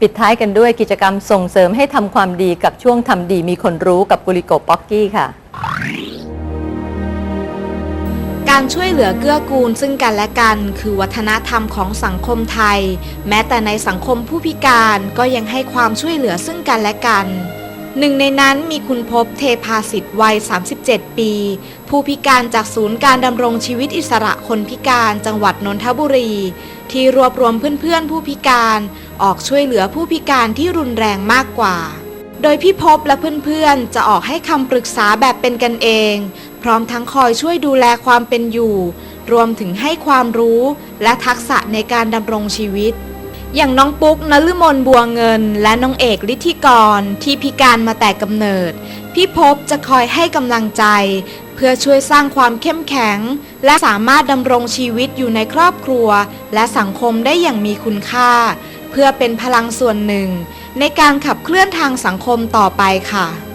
ปิดท้ายกันด้วยกิจกรรมส่งเสริมให้ทำความดีกับช่วงทำดีมีคนรู้กับกุลิโกป๊อกกี้ค่ะ การช่วยเหลือเกื้อกูลซึ่งกันและกัน คือวัฒนธรรมของสังคมไทย แม้แต่ในสังคมผู้พิการก็ยังให้ความช่วยเหลือซึ่งกันและกันหนึ่งในนั้นมีคุณพบเทพาสิทธิ์วัย 37 ปี ผู้พิการจากศูนย์การดำรงชีวิตอิสระคนพิการจังหวัดนนทบุรี ที่รวบรวมเพื่อนๆผู้พิการออกช่วยเหลือผู้พิการที่รุนแรงมากกว่า โดยพี่พบและเพื่อนๆ จะออกให้คำปรึกษาแบบเป็นกันเอง พร้อมทั้งคอยช่วยดูแลความเป็นอยู่ รวมถึงให้ความรู้และทักษะในการดำรงชีวิต อย่างน้องปุ๊กนฤมลบัวเงิน และน้องเอกฤทธิกรที่พิการมาแต่กำเนิด พี่พบจะคอยให้กำลังใจ เพื่อช่วยสร้างความเข้มแข็ง และสามารถดำรงชีวิตอยู่ในครอบครัว และสังคมได้อย่างมีคุณค่า เพื่อเป็นพลังส่วนหนึ่ง ในการขับเคลื่อนทางสังคมต่อไปค่ะ